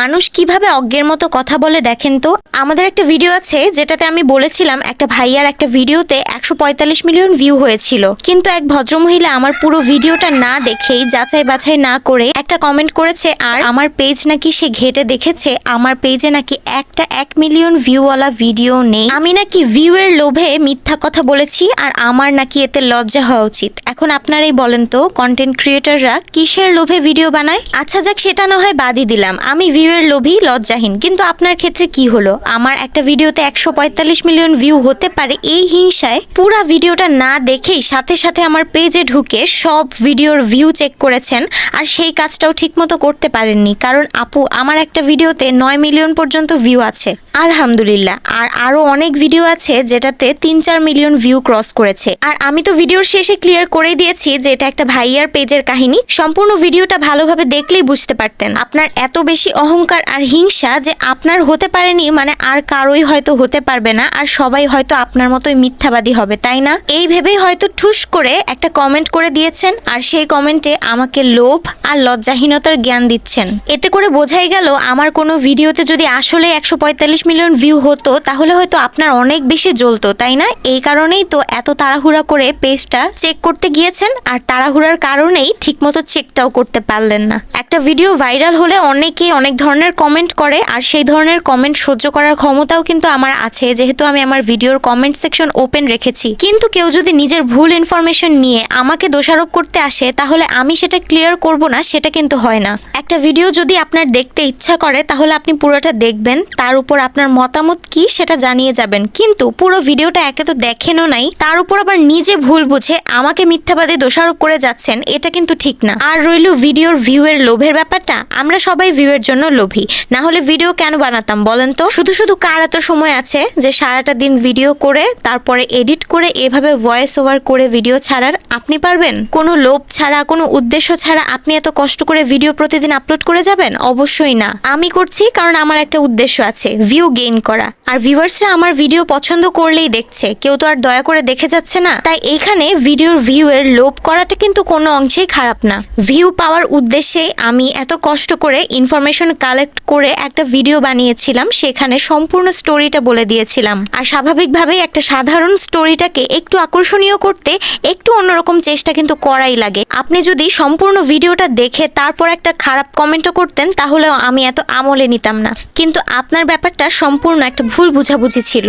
মানুষ কীভাবে অজ্ঞের মতো কথা বলে দেখেন তো? আমাদের একটা ভিডিও আছে যেটাতে আমি বলেছিলাম একটা ভাইয়ার একটা ভিডিওতে একশো পঁয়তাল্লিশ মিলিয়ন ভিউ হয়েছিল। কিন্তু এক ভদ্রমহিলা আমার পুরো ভিডিওটা না দেখেই যাচাই বাছাই না করে একটা কমেন্ট করেছে, আর আমার পেজ নাকি সে ঘেটে দেখেছে? আমার পেজে নাকি একটা এক মিলিয়ন ভিউওয়ালা ভিডিও নেই। আমি নাকি ভিউ এর লোভে মিথ্যা কথা বলেছি, আর আমার নাকি এতে লজ্জা হওয়া উচিত। এখন আপনারাই বলেন তো কন্টেন্ট ক্রিয়েটররা কিসের লোভে ভিডিও বানায়? আচ্ছা যাক, সেটা না হয় বাদই দিলাম। আমি ভিউ এর লোভই লজ্জাহীন। কিন্তু আপনার ক্ষেত্রে কি হলো? আমার একটা ভিডিওতে একশো পঁয়তাল্লিশ মিলিয়ন ভিউ হতে পারে এই হিংসায়। পুরা ভিডিওটা না দেখেই সাথে সাথে আমার পেজে ঢুকে সব ভিডিওর ভিউ চেক করেছেন আর সেই কাজটাও ঠিকমতো করতে পারেননি। কারণ আপু, আমার একটা ভিডিওতে নয় মিলিয়ন পর্যন্ত ভিউ আছে। আলহামদুলিল্লাহ। আর আরও অনেক ভিডিও আছে যেটাতে তিন চার মিলিয়ন ভিউ ক্রস করেছে। আর আমি তো ভিডিওর শেষে ক্লিয়ার করে দিয়েছি যে এটা একটা ভাইয়ার পেজের কাহিনী। সম্পূর্ণ ভিডিওটা ভালোভাবে দেখলেই বুঝতে পারতেন। আপনার এত বেশি অহংকার আর হিংসা যে আপনার হতে পারেনি মানে আর কারোই হয়তো হতে পারবে না, আর সবাই হয়তো আপনার মতোই মিথ্যাবাদী হবে, তাই না? এই ভেবেই হয়তো ঠুস করে একটা কমেন্ট করে দিয়েছেন, আর সেই কমেন্টে আমাকে লোভ আর লজ্জাহীনতার জ্ঞান দিচ্ছেন। এতে করে বোঝাই গেল, আমার কোনো ভিডিওতে যদি আসলে একশো পঁয়তাল্লিশ মিলিয়ন ভিউ হতো, তাহলে হয়তো আপনার অনেক বেশি জ্বলতো, তাই না? এই কারণেই তো এত তাড়াহুড়া করে পেজটা চেক করতে গিয়েছেন, আর তাড়াহুড়ার কারণেই ঠিকমতো চেকটাও করতে পারলেন না। একটা ভিডিও ভাইরাল হলে অনেকেই অনেক ধরনের কমেন্ট করে, আর সেই ধরনের কমেন্ট সহ্য করার ক্ষমতাও কিন্তু আমার আছে, যেহেতু আমি আমার ভিডিওর কমেন্ট সেকশন ওপেন রেখেছি। কিন্তু কেউ যদি নিজের ভুল ইনফরমেশন নিয়ে আমাকে দোষারোপ করতে আসে, তাহলে আমি সেটা ক্লিয়ার করব না, সেটা কিন্তু হয় না। একটা ভিডিও যদি আপনার দেখতে ইচ্ছা করে, তাহলে আপনি পুরোটা দেখবেন, তার উপর আপনার মতামত কি সেটা জানিয়ে যাবেন। কিন্তু পুরো ভিডিওটা একে তো দেখেনও নাই, তার উপর আবার নিজে ভুল বুঝে আমাকে মিথ্যাবাদে দোষারোপ করে যাচ্ছেন, এটা কিন্তু ঠিক না। আর রইল ভিডিওর ভিউ এর লোভের ব্যাপারটা আমরা সবাই ভিউ এর জন্য লোভী। না হলে ভিডিও কেন বানাতাম বলেন তো? শুধু শুধু কার এত সময় আছে যে সারাটা দিন ভিডিও করে, তারপরে এডিট করে, এভাবে ভয়েস ওভার করে ভিডিও ছাড়ার আপনি পারবেন? কোনো লোভ ছাড়া, কোনো উদ্দেশ্য ছাড়া আপনি এত কষ্ট করে ভিডিও প্রতিদিন আপলোড করে যাবেন? অবশ্যই না। আমি করছি কারণ আমার একটা উদ্দেশ্য আছে ভিউ গেইন করা। আর ভিউয়ার্সরা আমার ভিডিও পছন্দ করলেই দেখছে। কেউ তো আর দয়া করে দেখে যাচ্ছে না। তাই এখানে ভিডিওর ভিউ এর লোভ করাটা কিন্তু কোনো অংশেই খারাপ না। ভিউ পাওয়ার উদ্দেশ্যে আমি এত কষ্ট করে ইনফরমেশন কালেক্ট করে একটা ভিডিও বানিয়েছিলাম, সেখানে সম্পূর্ণ স্টোরিটা বলে দিয়েছিলাম। আর স্বাভাবিকভাবেই একটা সাধারণ স্টোরিটাকে একটু আকর্ষণীয় করতে একটু অন্যরকম চেষ্টা কিন্তু করাই লাগে। আপনি যদি সম্পূর্ণ ভিডিওটা দেখে তারপর একটা খারাপ কমেন্টও করতেন, তাহলেও আমি এত আমলে নিতাম না। কিন্তু আপনার ব্যাপারটা সম্পূর্ণ একটা ভুল বুঝাবুঝি ছিল।